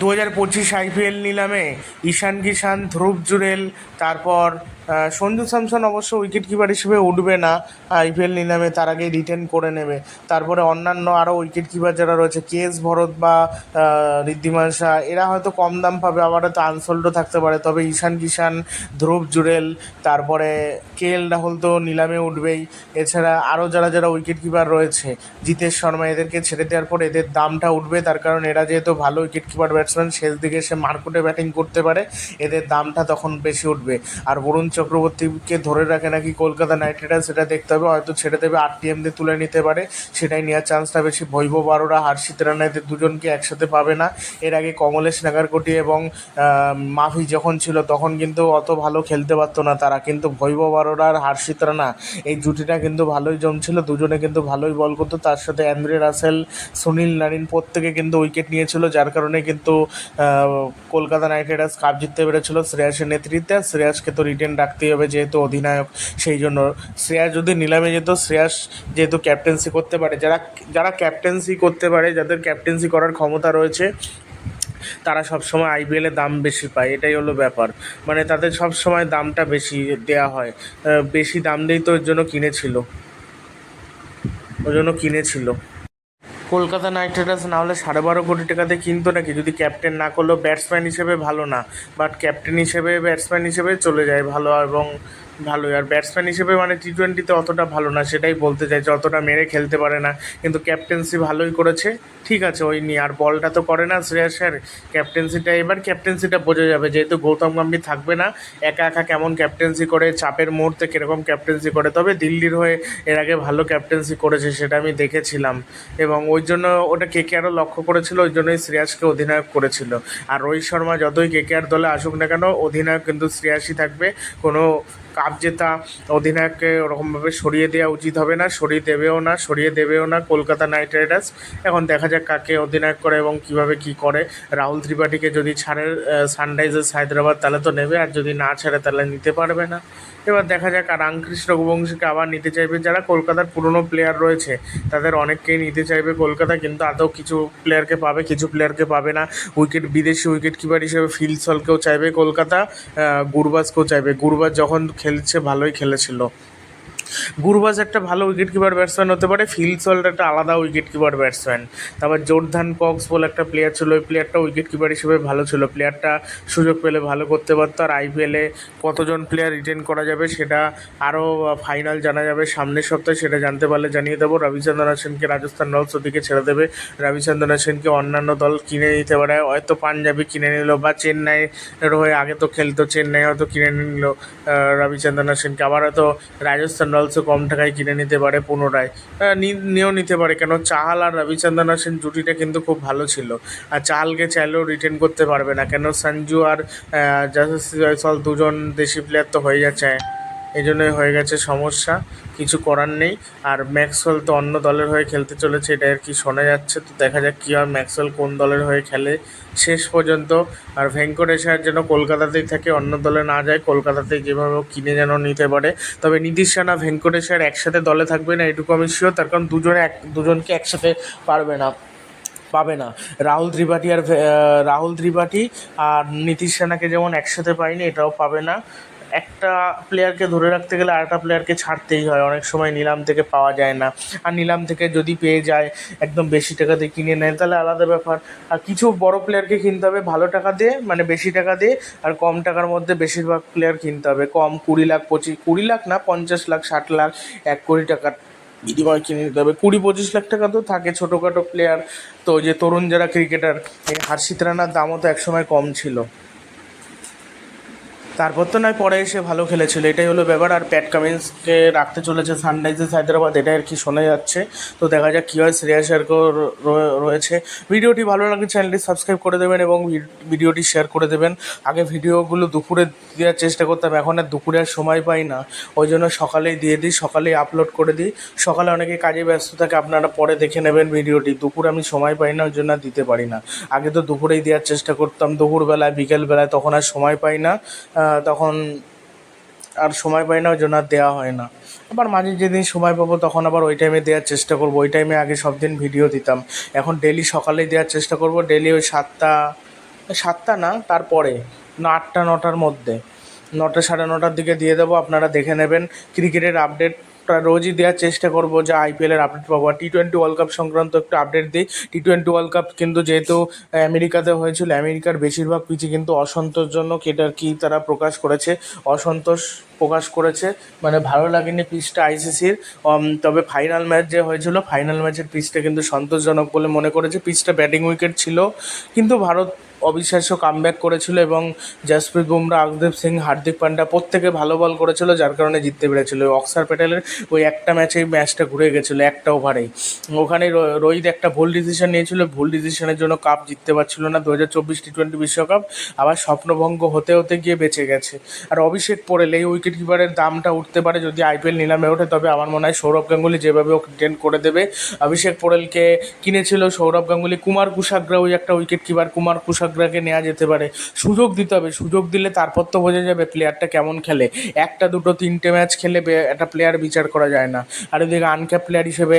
দু হাজার পঁচিশ আইপিএল নিলামে ঈশান কিষান ধ্রুব জুরেল তারপর সঞ্জু স্যামসন অবশ্য উইকেট কিপার হিসেবে উঠবে না আইপিএল নিলামে, তার আগে রিটেন করে নেবে। তারপরে অন্যান্য আরও উইকেট কিপার যারা রয়েছে কে এস ভরত বা ঋদ্ধিমান শাহ, এরা হয়তো কম দাম পাবে, আবার হয়তো আনসোল্ডও থাকতে পারে। তবে ঈশান কিষান ধ্রুব জুরেল তারপরে কে এল রাহুল তো নিলামে উঠবেই। এছাড়া আরও যারা যারা উইকেট কিপার রয়েছে, জিতেশ শর্মা এদেরকে ছেড়ে দেওয়ার পর এদের দামটা উঠবে, তার কারণ এরা যেহেতু ভালো উইকেট কিপার ব্যাটসম্যান শেষ দিকে এসে মার্কেটে ব্যাটিং করতে পারে। এদের দামটা তখন বেশি উঠবে। আর বরুণ চক্রবর্তীকে ধরে রাখে নাকি কলকাতা নাইট রাইডার্স, সেটা দেখতে হবে। হয়তো ছেড়ে দেবে আর আরটিএম দিয়ে তুলে নিতে পারে। সেটাই নেওয়ার চান্সটা বেশি। ভৈভব বারোরা হার্ষিত রানা এদের দুজনকে একসাথে পাবে না। এর আগে কমলেশ নাগারকোটি এবং মাফি যখন ছিল, তখন কিন্তু অত ভালো খেলতে পারতো না তারা। কিন্তু ভৈভব আরোরা আর হার্ষিত রানা, এই জুটিটা কিন্তু ভালোই জমছিল। দুজনে কিন্তু ভালোই বল করতো। তার সাথে অ্যান্দ্রে রাসেল, সুনীল নারিন প্রত্যেকে কিন্তু উইকেট নিয়েছিল, যার কারণে কিন্তু আহ, কলকাতা নাইট রাইডার্স কাপ জিততে পেরেছিল শ্রেয়াসের নেতৃত্বে আর শ্রেয়াসকে তো রিটেন রাখতেই হবে যেহেতু অধিনায়ক সেই জন্য। শ্রেয়াস যদি নিলামে যেত শ্রেয়াস যেহেতু ক্যাপ্টেন্সি করতে পারে যারা যারা ক্যাপ্টেন্সি করতে পারে যাদের ক্যাপ্টেন্সি করার ক্ষমতা রয়েছে তারা সবসময় আইপিএলে দাম বেশি পায় এটাই হলো ব্যাপার। মানে তাদের সব সময় দামটা বেশি দেয়া হয় বেশি দাম দিয়েই তো ওর জন্য কিনেছিল। ওই জন্য কিনেছিল। কলকাতা নাইট রাইডার্স না হলে সাড়ে বারো কোটি টাকাতে কিনতো নাকি? যদি ক্যাপ্টেন না করলেও ব্যাটসম্যান হিসেবে ভালো না বাট ক্যাপ্টেন হিসেবে ব্যাটসম্যান হিসেবে চলে যায় ভালো, এবং ভালোই। আর ব্যাটসম্যান হিসেবে মানে টি টোয়েন্টিতে অতটা ভালো না, সেটাই বলতে চাইছে। অতটা মেরে খেলতে পারে না, কিন্তু ক্যাপ্টেন্সি ভালোই করেছে। ঠিক আছে, ওই নিয়ে। আর বলটা তো করে না শ্রেয়াসের ক্যাপ্টেন্সিটা এবার ক্যাপ্টেন্সিটা বোঝা যাবে। যেহেতু গৌতম গম্ভীর থাকবে না, একা একা কেমন ক্যাপ্টেন্সি করে, চাপের মুহূর্তে কীরকম ক্যাপ্টেন্সি করে। তবে দিল্লির হয়ে এর আগে ভালো ক্যাপ্টেন্সি করেছে, সেটা আমি দেখেছিলাম। এবং ওই জন্য ওটা কে কে আরও লক্ষ্য করেছিল, ওই জন্যই শ্রেয়াসকে অধিনায়ক করেছিল। আর রোহিত শর্মা, যতই কে কে আর দলে আসুক না কেন, অধিনায়ক কিন্তু শ্রেয়াসই থাকবে। কোনো কাপ জেতা, অধিনায়ককে ওরকমভাবে সরিয়ে দেওয়া উচিত হবে না, সরিয়ে দেবেও না, সরিয়ে দেবেও না কলকাতা নাইট রাইডার্স। এখন দেখা যাক কাকে অধিনায়ক করে এবং কীভাবে কি করে। রাহুল ত্রিপাঠীকে যদি ছাড়ে সানরাইজার্স হায়দ্রাবাদ তাহলে তো নেবে, আর যদি না ছাড়ে তাহলে নিতে পারবে না। এবার দেখা যাক, আর রামকৃষ্ণ রঘুবংশীকে আবার নিতে চাইবে। যারা কলকাতার পুরনো প্লেয়ার রয়েছে, তাদের অনেককেই নিতে চাইবে কলকাতা, কিন্তু আদৌ কিছু প্লেয়ারকে পাবে, কিছু প্লেয়ারকে পাবে না। উইকেট, বিদেশি উইকেট কিপার হিসেবে ফিল সলকেও চাইবে কলকাতা গুরবাজকেও চাইবে। গুরবাজ যখন খেলছে ভালোই খেলেছিল। গুরবাজ একটা ভালো উইকেট কিপার ব্যাটসম্যান হতে পারে ফিল সল্ট একটা আলাদা উইকেট কিপার ব্যাটসম্যান তারপর জোরধান কক্স বলে একটা প্লেয়ার ছিল, ওই প্লেয়ারটা উইকেট কিপার হিসেবে ভালো ছিল। প্লেয়ারটা সুযোগ পেলে ভালো করতে পারতো, আর আইপিএলে কতজন প্লেয়ার রিটেন করা যাবে সেটা আরও ফাইনাল জানা যাবে। সামনের সপ্তাহে সেটা জানতে পারলে জানিয়ে দেবো। রবিচন্দ্রন সেনকে রাজস্থান রয়্যালস ওদিকে ছেড়ে দেবে। রবিচন্দ্রন সেনকে অন্যান্য দল কিনে নিতে পারে। হয়তো পাঞ্জাবি কিনে নিল বা চেন্নাইয়ের হয়ে আগে তো খেলতো, চেন্নাই হয়তো কিনে নিল রবিচন্দ্রন সেনকে। আবার হয়তো রাজস্থান রয়্যালসও কম টাকায় কিনে নিতে পারে পুনরায়। নিয়েও নিতে পারে। কেন? চাহাল আর রবিচন্দ্রন সেন জুটিটা কিন্তু খুব ভালো ছিল। আর চাহালকে চাইলেও রিটেন করতে পারবে না। কেন? সঞ্জু আর জয়সল দুজন দেশি প্লেয়ার তো হয়ে যাচ্ছে। এই জন্যই হয়ে গেছে সমস্যা, কিছু করার নেই। আর ম্যাক্সওয়েল তো অন্য দলের হয়ে খেলতে চলেছে, এটা আর কি শোনা যাচ্ছে। তো দেখা যাক কী হয়, ম্যাক্সওয়েল কোন দলের হয়ে খেলে। শেষ পর্যন্ত আর ভেঙ্কটেশ্বর যেন কলকাতাতেই থাকে, অন্য দলে না যায় কলকাতাতে যেভাবে কিনে যেন নিতে পারে। তবে নীতিশ রানা ভেঙ্কটেশ্বর একসাথে দলে থাকবে না, এটুকু আমি শিওর তার কারণ দুজনে এক, দুজনকে একসাথে পারবে না, পাবে না। রাহুল ত্রিপাঠী আর রাহুল ত্রিপাঠী আর নীতিশ রানাকে যেমন একসাথে পায়নি এটাও পাবে না। একটা প্লেয়ারকে ধরে রাখতে গেলে আরেকটা প্লেয়ারকে ছাড়তেই হয়। অনেক সময় নিলাম থেকে পাওয়া যায় না। আর নিলাম থেকে যদি পেয়ে যায়, একদম বেশি টাকাতে কিনে নেয়, তাহলে আলাদা ব্যাপার। আর কিছু বড় প্লেয়ারকে কিনতে হবে, ভালো টাকা দিয়ে মানে বেশি টাকা দিয়ে, আর কম টাকার মধ্যে বেশিরভাগ প্লেয়ার কিনতে হবে। কম কুড়ি লাখ, পঁচিশ, কুড়ি লাখ না, পঞ্চাশ লাখ, ষাট লাখ, এক কোটি টাকার বিনিময় কিনে নিতে হবে। কুড়ি, পঁচিশ লাখ টাকা তো থাকে ছোটোখাটো প্লেয়ার তো যে তরুণ যারা ক্রিকেটার এই হার্ষিত রানার দামও তো একসময় কম ছিল। তারপর তো নয়, পরে এসে ভালো খেলেছিল। এটাই হলো ব্যাপার। আর প্যাট কামিন্সকে রাখতে চলেছে সানরাইজার্স হায়দ্রাবাদ, এটা আর কি শোনা যাচ্ছে। তো দেখা যাক কী হয়, শ্রেয়া শেয়ারকেও রয়েছে। ভিডিওটি ভালো লাগলে চ্যানেলটি সাবস্ক্রাইব করে দেবেন এবং ভিডিওটি শেয়ার করে দেবেন। আগে ভিডিওগুলো দুপুরে দেওয়ার চেষ্টা করতাম, এখন আর দুপুরে আর সময় পাই না। ওই জন্য সকালেই দিয়ে দিই, সকালেই আপলোড করে দিই। সকালে অনেকে কাজে ব্যস্ত থাকে, আপনারা পরে দেখে নেবেন ভিডিওটি। দুপুরে আমি সময় পাই না, ওই জন্য দিতে পারি না। আগে তো দুপুরেই দেওয়ার চেষ্টা করতাম, দুপুরবেলায়, বিকেলবেলায়, তখন আর সময় পাই না। তখন আর সময় পাই না, ওই জন্য আর দেওয়া হয় না। আবার মাঝে যেদিন সময় পাবো, তখন আবার ওই টাইমে দেওয়ার চেষ্টা করব। ওই টাইমে আগে সব দিন ভিডিও দিতাম। এখন ডেলি সকালেই দেওয়ার চেষ্টা করব। ডেলি ওই সাতটা সাতটা না, তারপরে, না, আটটা, নটার মধ্যে। নটা, সাড়ে নটার দিকে দিয়ে দেবো। আপনারা দেখে নেবেন। ক্রিকেটের রোজই দেওয়ার চেষ্টা করব যা আইপিএলের আপডেট পাবো। টি টোয়েন্টি ওয়ার্ল্ড কাপ সংক্রান্ত একটু আপডেট দিই। টি টোয়েন্টি ওয়ার্ল্ড কাপ কিন্তু যেহেতু আমেরিকাতে হয়েছিল, আমেরিকার বেশিরভাগ পিচই কিন্তু অসন্তোষজনক। এটা কি তারা প্রকাশ করেছে? অসন্তোষ প্রকাশ করেছে। মানে ভালো লাগেনি পিচটা আইসিসির তবে ফাইনাল ম্যাচ যে হয়েছিল ফাইনাল ম্যাচের পিচটা কিন্তু সন্তোষজনক বলে মনে করেছে। পিচটা ব্যাটিং উইকেট ছিল। কিন্তু ভারত অবিশ্বাস্য কামব্যাক করেছিল এবং জাসপ্রীত বুমরা আকদীপ সিং, হার্দিক পান্ডা প্রত্যেকে ভালো বল করেছিল, যার কারণে জিততে পেরেছিল। অক্সার প্যাটেলের ওই একটা ম্যাচেই ম্যাচটা ঘুরে গেছিল একটা ওভারেই ওখানে রোহিত একটা ভুল ডিসিশন নিয়েছিল, ভুল ডিসিশনের জন্য কাপ জিততে পারছিল না। দু হাজার চব্বিশ টি টোয়েন্টি বিশ্বকাপ আবার স্বপ্নভঙ্গ হতে হতে গিয়ে বেঁচে গেছে। আর অভিষেক পড়েল এই উইকেট কিপারের দামটা উঠতে পারে যদি আইপিএল নিলামে ওঠে, তবে আমার মনে হয় সৌরভ গাঙ্গুলি যেভাবে ওকে রিটেন করে দেবে। অভিষেক পোড়েলকে কিনেছিল সৌরভ গাঙ্গুলি। কুমার কুশাগ্রা ওই একটা উইকেট কিপার কুমার কুশাগ্রাকে নেওয়া যেতে পারে। সুযোগ দিতে হবে। সুযোগ দিলে তারপর তো বোঝা যাবে প্লেয়ারটা কেমন খেলে। একটা, দুটো, তিনটে ম্যাচ খেলে একটা প্লেয়ার বিচার করা যায় না। আর ওইদিকে আনক্যাপ প্লেয়ার হিসেবে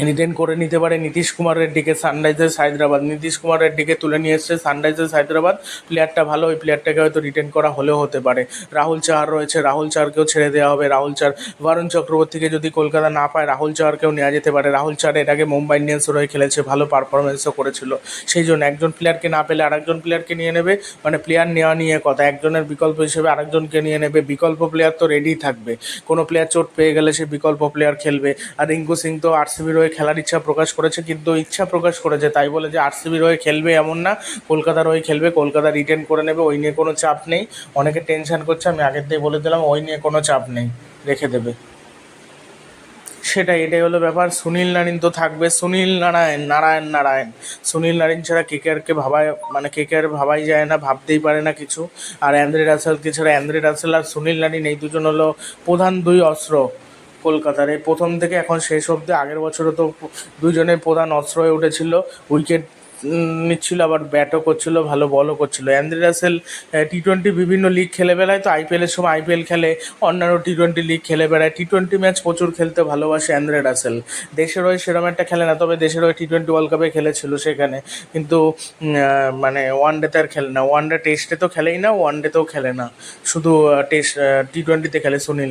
রিটেন করে নিতে পারে। নীতিশ কুমার রেড্ডিকে সানরাইজার্স হায়দ্রাবাদ নীতিশ কুমার রেড্ডিকে তুলে নিয়ে এসছে সানরাইজার্স হায়দ্রাবাদ প্লেয়ারটা ভালো, ওই প্লেয়ারটাকে হয়তো রিটেন করা হলেও হতে পারে। রাহুল চাহার রয়েছে। রাহুল চাহারকেও ছেড়ে দেওয়া হবে। রাহুল চার বরুণ চক্রবর্তীকে যদি কলকাতা না পায়, রাহুল চাহারকেও নেওয়া যেতে পারে। রাহুল চাহার এর আগে মুম্বাই ইন্ডিয়ান্সের হয়ে খেলেছে, ভালো পারফরমেন্সও করেছিল। সেই জন্য একজন প্লেয়ারকে না পেলে আরেকজন প্লেয়ারকে নিয়ে নেবে। মানে প্লেয়ার নেওয়া নিয়ে কথা, একজনের বিকল্প হিসেবে আরেকজনকে নিয়ে নেবে। বিকল্প প্লেয়ার তো রেডি থাকবে। কোনো প্লেয়ার চোট পেয়ে গেলে সে বিকল্প প্লেয়ার খেলবে। আর রিঙ্কু সিং তো আরসিবির হয়ে খেলার ইচ্ছা প্রকাশ করেছে, কিন্তু ইচ্ছা প্রকাশ করেছে। তাই বলে যে আরসিবির হয়ে খেলবে এমন না কলকাতার হয়ে খেলবে, কলকাতা রিটেন করে নেবে, ওই নিয়ে কোনো চাপ নেই। অনেকে টেনশন করছে, আমি আগের দিয়ে বলে দিলাম, ওই নিয়ে কোনো চাপ নেই, রেখে দেবে। সেটাই, এটাই হলো ব্যাপার। সুনীল নারিন তো থাকবে। সুনীল নারায়ণ নারায়ণ নারায়ণ। সুনীল নারিন ছাড়া কেকেআরকে ভাবায় মানে কেকেআর ভাবাই যায় না, ভাবতেই পারে না কিছু। আর অ্যান্দ্রে রাসেলকে ছাড়া, অ্যান্দ্রে রাসেল আর সুনীল নারিন এই দুজন হলো প্রধান দুই অস্ত্র। কলকাতার। এই প্রথম থেকে এখন শেষ অবধি। আগের বছরও তো দুজনের প্রধান অস্ত্র হয়ে উঠেছিল। উইকেট নিচ্ছিল, আবার ব্যাটও করছিল, ভালো বলও করছিল। অ্যান্দ্রে রাসেল টি টোয়েন্টি বিভিন্ন লিগ খেলে বেড়ায়। তো আইপিএলের সময় আইপিএল খেলে, অন্যান্য টি টোয়েন্টি লিগ খেলে বেড়ায়। টি টোয়েন্টি ম্যাচ প্রচুর খেলতে ভালোবাসে অ্যান্দ্রে রাসেল দেশের হয়ে সেরকম একটা খেলে না, তবে দেশের হয়ে টি টোয়েন্টি ওয়ার্ল্ড কাপে খেলেছিল সেখানে। কিন্তু মানে ওয়ান ডেতে আর খেলে না। ওয়ান ডে টেস্টে তো খেলেই না ওয়ান ডেতেও খেলে না। শুধু টেস্ট টি টোয়েন্টিতে খেলে সুনীল।